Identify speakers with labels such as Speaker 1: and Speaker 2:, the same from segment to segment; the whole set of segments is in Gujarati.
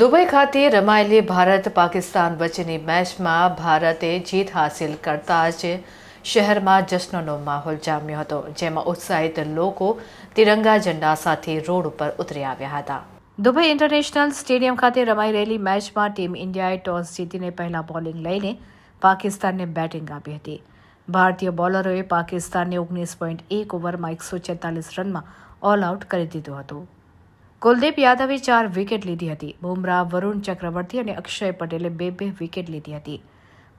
Speaker 1: દુબઈ ખાતે રમાયેલી ભારત પાકિસ્તાન વચ્ચેની મેચમાં ભારતે જીત હાંસિલ કરતા જ શહેરમાં જશ્નનો માહોલ જામ્યો હતો, જેમાં ઉત્સાહિત લોકો તિરંગા ઝંડા સાથે રોડ ઉપર ઉતરી આવ્યા હતા. દુબઈ ઇન્ટરનેશનલ સ્ટેડિયમ ખાતે રમાઈ રહેલી મેચમાં ટીમ ઇન્ડિયાએ ટોસ જીતીને પહેલા બોલિંગ લઈને પાકિસ્તાનને બેટિંગ આપી હતી. ભારતીય બોલરોએ પાકિસ્તાનને ઓગણીસ પોઈન્ટ એક ઓવરમાં એકસો રનમાં ઓલ આઉટ કરી દીધું હતું. કુલદીપ યાદવે ચાર વિકેટ લીધી હતી. બુમરાહ, વરુણ ચક્રવર્તી અને અક્ષય પટેલે બે બે વિકેટ લીધી હતી.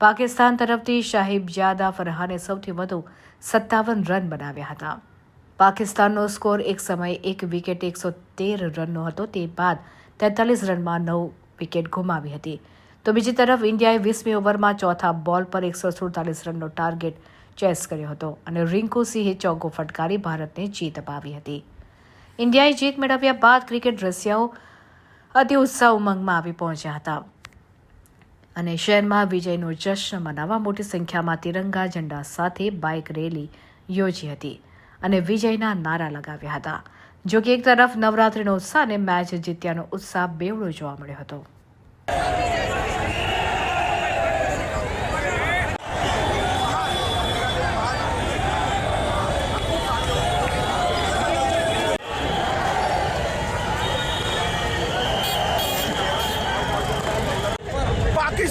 Speaker 1: પાકિસ્તાન તરફથી શાહિબ જાદા, ફરહાને સૌથી વધુ સત્તાવન રન બનાવ્યા હતા. પાકિસ્તાનનો સ્કોર એક સમયે એક વિકેટ એકસો તેર રનનો હતો. તે બાદ તેતાલીસ રનમાં નવ વિકેટ ગુમાવી હતી. તો બીજી તરફ ઇન્ડિયાએ વીસમી ઓવરમાં ચોથા બોલ પર એકસો સુડતાલીસ રનનો ટાર્ગેટ ચેસ કર્યો હતો અને રિંકુ સિંહે ચોગ્ગો ફટકારી ભારતને જીત અપાવી હતી. ઇન્ડિયાએ જીત મેળવ્યા બાદ ક્રિકેટ રસિયાઓ અતિ ઉત્સાહ ઉમંગમાં આવી પહોંચ્યા હતા. અને શહેરમાં વિજયનો જશ્ન મનાવવા મોટી સંખ્યામાં તિરંગા ઝંડા સાથે બાઇક રેલી યોજી હતી અને વિજયના નારા લગાવ્યા હતા. જો કે એક તરફ નવરાત્રિનો ઉત્સાહ અને મેચ જીત્યાનો ઉત્સાહ બેવડો જોવા મળ્યો હતો.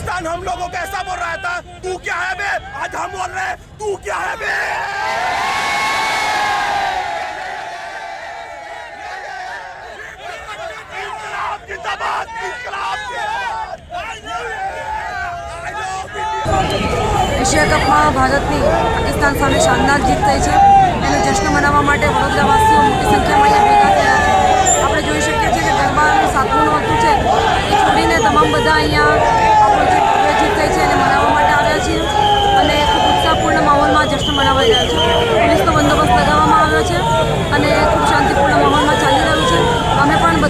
Speaker 2: पाकिस्तान हम लोगों को ऐसा बोल रहा था तू क्या है बे आज हम बोल रहे हैं तू क्या है बे इनकलाब जिंदाबाद इनकलाब जिंदाबाद I love you. I love India.
Speaker 3: Asia કપમાં ભારતની પાકિસ્તાન સામે શાનદાર જીત થઈ છે એનો જશ્ન મનાવવા માટે વડોદરાવાસીઓ મોટી સંખ્યામાં અહીંયા ભેગા થયા છે આપણે જોઈ શકીએ છીએ કે ગરબાનું સાતમું નોરતું છે એ છોડીને તમામ બધા અહીંયા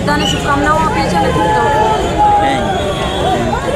Speaker 3: બધાને શુભકામનાઓ